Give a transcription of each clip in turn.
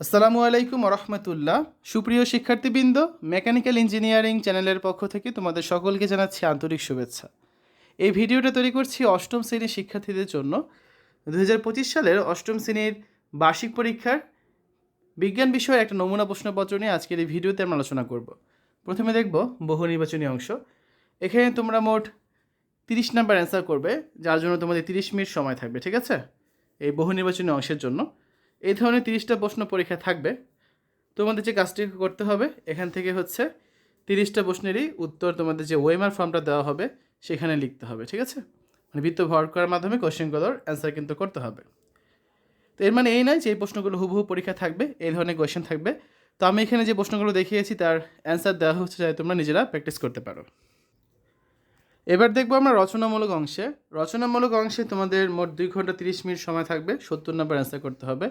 আসসালামু আলাইকুম রহমতুল্লাহ সুপ্রিয় শিক্ষার্থীবৃন্দ, মেকানিক্যাল ইঞ্জিনিয়ারিং চ্যানেলের পক্ষ থেকে তোমাদের সকলকে জানাচ্ছি আন্তরিক শুভেচ্ছা। এই ভিডিওটা তৈরি করছি অষ্টম শ্রেণির শিক্ষার্থীদের জন্য। দুহাজার পঁচিশ সালের অষ্টম শ্রেণির বার্ষিক পরীক্ষার বিজ্ঞান বিষয়ের একটা নমুনা প্রশ্নপত্র নিয়ে আজকের এই ভিডিওতে আমরা আলোচনা করব। প্রথমে দেখব বহু নির্বাচনী অংশ। এখানে তোমরা মোট তিরিশ নাম্বার অ্যান্সার করবে, যার জন্য তোমাদের তিরিশ মিনিট সময় থাকবে, ঠিক আছে? এই বহু নির্বাচনী অংশের জন্য। এই ধরনের তিরিশটা প্রশ্ন পরীক্ষা থাকবে। তোমাদের যে কাজটি করতে হবে, এখান থেকে হচ্ছে তিরিশটা প্রশ্নেরই উত্তর তোমাদের যে ওয়েমার ফর্মটা দেওয়া হবে, সেখানে লিখতে হবে, ঠিক আছে? মানে বৃত্ত ভর করার মাধ্যমে কোশ্চেনগুলোর অ্যান্সার কিন্তু করতে হবে। তো এর মানে এই নয় যে এই প্রশ্নগুলো হুবহু পরীক্ষা থাকবে, এই ধরনের কোয়েশ্চেন থাকবে। তো আমি এখানে যে প্রশ্নগুলো দেখিয়েছি, তার অ্যান্সার দেওয়া হচ্ছে যাতে তোমরা নিজেরা প্র্যাকটিস করতে পারো। এবার দেখব আমরা রচনামূলক অংশে। রচনামূলক অংশে তোমাদের মোট দুই ঘণ্টা তিরিশ মিনিট সময় থাকবে, সত্তর নম্বর অ্যান্সার করতে হবে।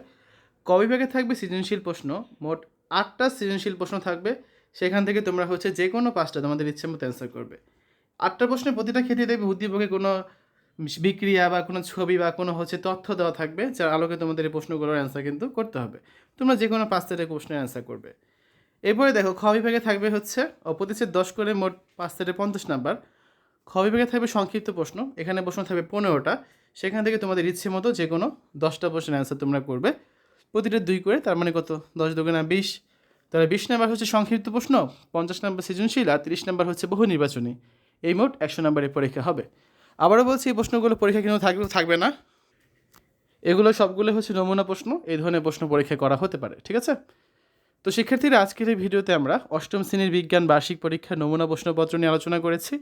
কবিভাগে থাকবে সৃজনশীল প্রশ্ন? মোট আটটা সৃজনশীল প্রশ্ন থাকবে। সেখান থেকে তোমরা হচ্ছে যে কোনো পাঁচটা তোমাদের ইচ্ছে মতো অ্যান্সার করবে। আটটা প্রশ্নে প্রতিটা ক্ষেত্রে দেখবে উদ্দীপকে কোনো বিক্রিয়া বা কোনো ছবি বা কোনো হচ্ছে তথ্য দেওয়া থাকবে, যার আলোকে তোমাদের এই প্রশ্নগুলোর অ্যান্সার কিন্তু করতে হবে। তোমরা যে কোনো পাঁচ থেকে প্রশ্নের অ্যান্সার করবে। এরপরে দেখো, খ থাকবে হচ্ছে প্রতিচ্ছেদ দশ করে মোট পাঁচ থেকে পঞ্চাশ নাম্বার। খ থাকবে সংক্ষিপ্ত প্রশ্ন, এখানে প্রশ্ন থাকবে পনেরোটা। সেখান থেকে তোমাদের ইচ্ছে মতো যে কোনো দশটা প্রশ্নের অ্যান্সার তোমরা করবে। প্রতিটা দুই করে, তার মানে কত? দশ দুগুণা বিশ। তাহলে বিশ নাম্বার হচ্ছে সংক্ষিপ্ত প্রশ্ন, পঞ্চাশ নাম্বার সৃজনশীল আর তিরিশ নাম্বার হচ্ছে বহু নির্বাচনী। এই মোট একশো নাম্বারের পরীক্ষা হবে। আবারও বলছি, এই প্রশ্নগুলো পরীক্ষা কিন্তু থাকবে থাকবে না। এগুলো সবগুলো হচ্ছে নমুনা প্রশ্ন, এই ধরনের প্রশ্ন পরীক্ষা করা হতে পারে, ঠিক আছে? তো শিক্ষার্থীরা, আজকের এই ভিডিওতে আমরা অষ্টম শ্রেণির বিজ্ঞান বার্ষিক পরীক্ষার নমুনা প্রশ্নপত্র নিয়ে আলোচনা করেছি।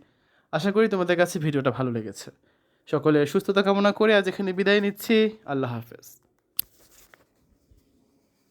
আশা করি তোমাদের কাছে ভিডিওটা ভালো লেগেছে। সকলে সুস্থতা কামনা করে আজ এখানে বিদায় নিচ্ছি। আল্লাহ হাফেজ।